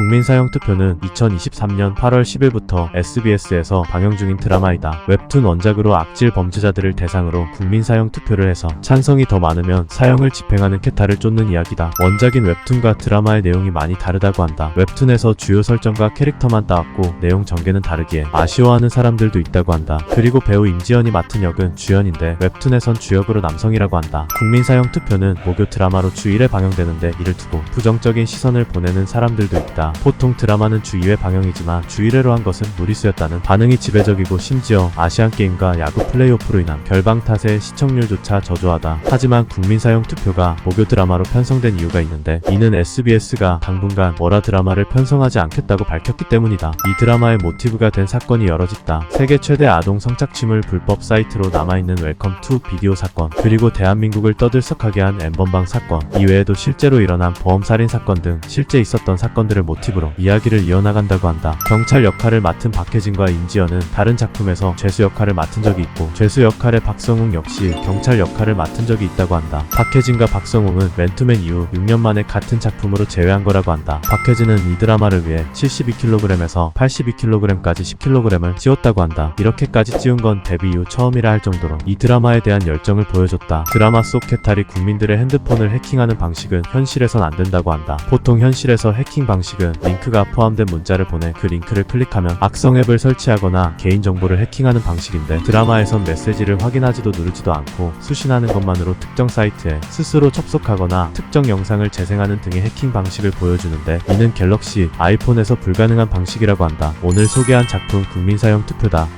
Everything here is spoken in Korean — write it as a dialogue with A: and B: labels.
A: 국민사형 투표는 2023년 8월 10일부터 SBS에서 방영 중인 드라마이다. 웹툰 원작으로 악질 범죄자들을 대상으로 국민사형 투표를 해서 찬성이 더 많으면 사형을 집행하는 캐타를 쫓는 이야기다. 원작인 웹툰과 드라마의 내용이 많이 다르다고 한다. 웹툰에서 주요 설정과 캐릭터만 따왔고 내용 전개는 다르기에 아쉬워하는 사람들도 있다고 한다. 그리고 배우 임지연이 맡은 역은 주연인데 웹툰에선 주역으로 남성이라고 한다. 국민사형 투표는 목요 드라마로 주 1회 방영되는데 이를 두고 부정적인 시선을 보내는 사람들도 있다. 보통 드라마는 주 2회 방영이지만 주 1회로 한 것은 무리수였다는 반응이 지배적이고 심지어 아시안게임과 야구 플레이오프로 인한 결방 탓에 시청률조차 저조하다. 하지만 국민사형 투표가 목요 드라마로 편성된 이유가 있는데 이는 SBS가 당분간 월화 드라마를 편성하지 않겠다고 밝혔기 때문이다. 이 드라마의 모티브가 된 사건이 짓다. 세계 최대 아동 성착취물 불법 사이트로 남아있는 웰컴 투 비디오 사건, 그리고 대한민국을 떠들썩하게 한 엠번방 사건, 이외에도 실제로 일어난 보험살인 사건 등 실제 있었던 사건들을 모티브로 이야기를 이어나간다고 한다. 경찰 역할을 맡은 박혜진과 임지연은 다른 작품에서 죄수 역할을 맡은 적이 있고 죄수 역할의 박성웅 역시 경찰 역할을 맡은 적이 있다고 한다. 박혜진과 박성웅은 맨투맨 이후 6년 만에 같은 작품으로 재회한 거라고 한다. 박혜진은 이 드라마를 위해 72kg에서 82kg까지 10kg을 찌웠다고 한다. 이렇게까지 찌운 건 데뷔 이후 처음이라 할 정도로 이 드라마에 대한 열정을 보여줬다. 드라마 속 캐탈이 국민들의 핸드폰을 해킹하는 방식은 현실에선 안 된다고 한다. 보통 현실에서 해킹 방식은 링크가 포함된 문자를 보내 그 링크를 클릭하면 악성 앱을 설치하거나 개인정보를 해킹하는 방식인데 드라마에선 메시지를 확인하지도 누르지도 않고 수신하는 것만으로 특정 사이트에 스스로 접속하거나 특정 영상을 재생하는 등의 해킹 방식을 보여주는데 이는 갤럭시, 아이폰에서 불가능한 방식이라고 한다. 오늘 소개한 작품 국민사형 투표다.